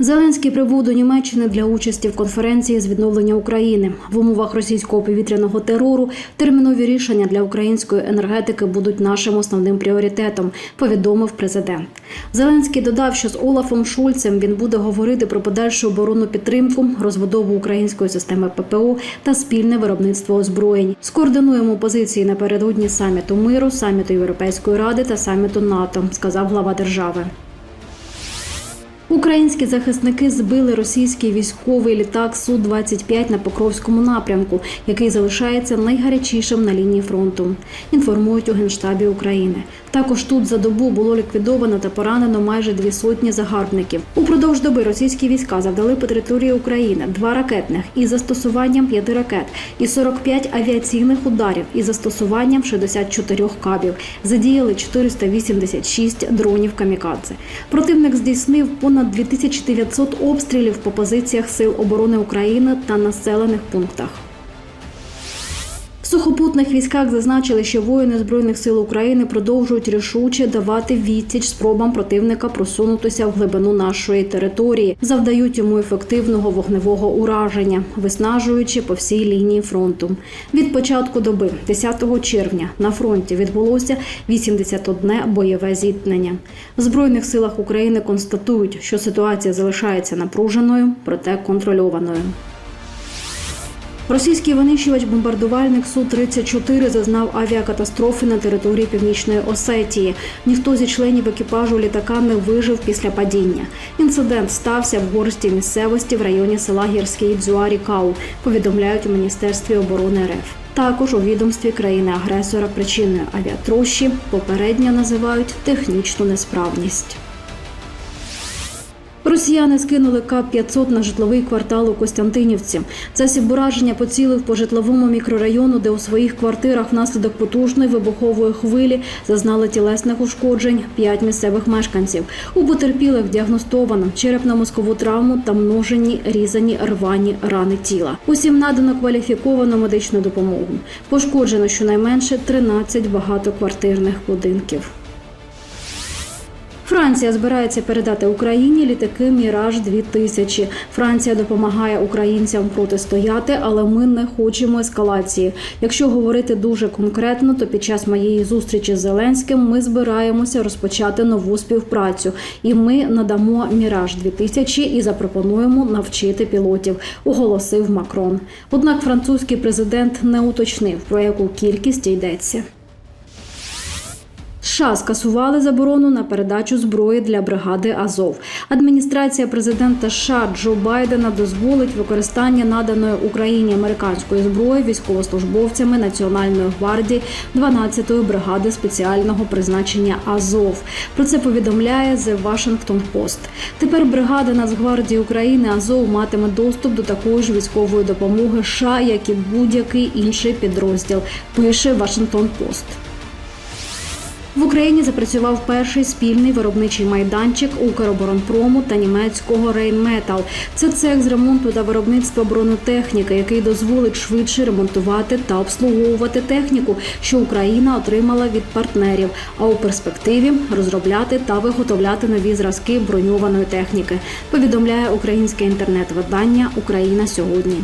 Зеленський прибув до Німеччини для участі в конференції з відновлення України. В умовах російського повітряного терору термінові рішення для української енергетики будуть нашим основним пріоритетом, повідомив президент. Зеленський додав, що з Олафом Шульцем він буде говорити про подальшу оборонну підтримку, розбудову української системи ППО та спільне виробництво озброєнь. Скоординуємо позиції напередодні саміту миру, саміту Європейської ради та саміту НАТО, сказав глава держави. Українські захисники збили російський військовий літак су 25 на Покровському напрямку, який залишається найгарячішим на лінії фронту. Інформують у генштабі України. Також тут за добу було ліквідовано та поранено майже дві сотні загарбників. Упродовж доби російські війська завдали по території України два ракетних із застосуванням п'яти ракет і 45 авіаційних ударів із застосуванням 64 кабів. Задіяли 486 дронів камікадзе. Противник здійснив понад 2900 обстрілів по позиціях Сил оборони України та населених пунктах. Сухопутних військах зазначили, що воїни збройних сил України продовжують рішуче давати відсіч спробам противника просунутися в глибину нашої території, завдають йому ефективного вогневого ураження, виснажуючи по всій лінії фронту. Від початку доби, 10 червня, на фронті відбулося 81 бойове зіткнення. В збройних силах України констатують, що ситуація залишається напруженою, проте контрольованою. Російський винищувач-бомбардувальник Су-34 зазнав авіакатастрофи на території Північної Осетії. Ніхто зі членів екіпажу літака не вижив після падіння. Інцидент стався в горсті місцевості в районі села Гірський Дзюарі Кау, повідомляють у Міністерстві оборони РФ. Також у відомстві країни-агресора причиною авіатрощі попередньо називають технічну несправність. Росіяни скинули КАП-500 на житловий квартал у Костянтинівці. Засіб ураження поцілив по житловому мікрорайону, де у своїх квартирах внаслідок потужної вибухової хвилі зазнали тілесних ушкоджень п'ять місцевих мешканців. У потерпілих діагностовано черепно-мозкову травму та множені різані рвані рани тіла. Усім надано кваліфіковану медичну допомогу. Пошкоджено щонайменше 13 багатоквартирних будинків. Франція збирається передати Україні літаки Міраж 2000 Франція допомагає українцям протистояти, але ми не хочемо ескалації. Якщо говорити дуже конкретно, то під час моєї зустрічі з Зеленським ми збираємося розпочати нову співпрацю, і ми надамо Міраж 2000 і запропонуємо навчити пілотів, оголосив Макрон. Однак французький президент не уточнив про яку кількість йдеться. США скасували заборону на передачу зброї для бригади Азов. Адміністрація президента США Джо Байдена дозволить використання наданої Україні американської зброї військовослужбовцями Національної гвардії 12-ї бригади спеціального призначення Азов. Про це повідомляє The Washington Post. Тепер бригада Нацгвардії України Азов матиме доступ до такої ж військової допомоги США, як і будь-який інший підрозділ. Пише Washington Post. В Україні запрацював перший спільний виробничий майданчик Укроборонпрому та німецького Рейнметал. Це цех з ремонту та виробництва бронетехніки, який дозволить швидше ремонтувати та обслуговувати техніку, що Україна отримала від партнерів. А у перспективі розробляти та виготовляти нові зразки броньованої техніки. Повідомляє українське інтернет-видання Україна сьогодні.